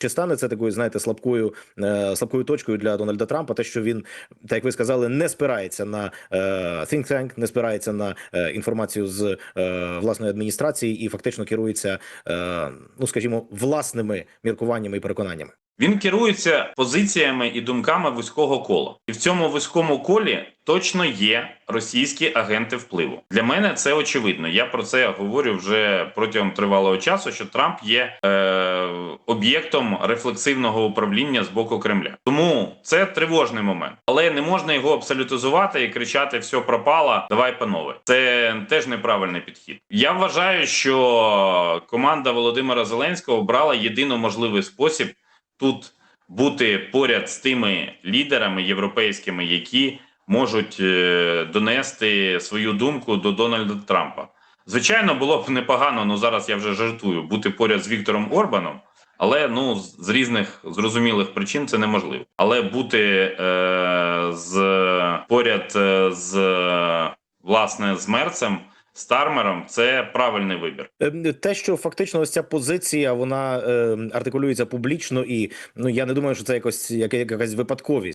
Чи стане це такою, знаєте, слабкою е, слабкою точкою для Дональда Трампа? Те, що він, так як ви сказали, не спирається на е, think tank, не спирається на е, інформацію з е, власної адміністрації і фактично керується, ну скажімо, власними міркуваннями і переконаннями. Він керується позиціями і думками вузького кола, і в цьому вузькому колі точно є російські агенти впливу. Для мене це очевидно. Я про це говорю вже протягом тривалого часу. Що Трамп є е, об'єктом рефлексивного управління з боку Кремля. Тому це тривожний момент, але не можна його абсолютизувати і кричати: все пропало, давай панове. Це теж неправильний підхід. Я вважаю, що команда Володимира Зеленського обрала єдино можливий спосіб тут бути поряд з тими лідерами європейськими, які можуть е, донести свою думку до Дональда Трампа. Звичайно, було б непогано, ну зараз я вже жартую, бути поряд з Віктором Орбаном, але ну з різних зрозумілих причин це неможливо. Але бути е, з поряд е, з власне з Мерцем. Стармером це правильний вибір. Е, Те, що фактично ось ця позиція вона е, артикулюється публічно, і ну я не думаю, що це якось як, якась випадковість.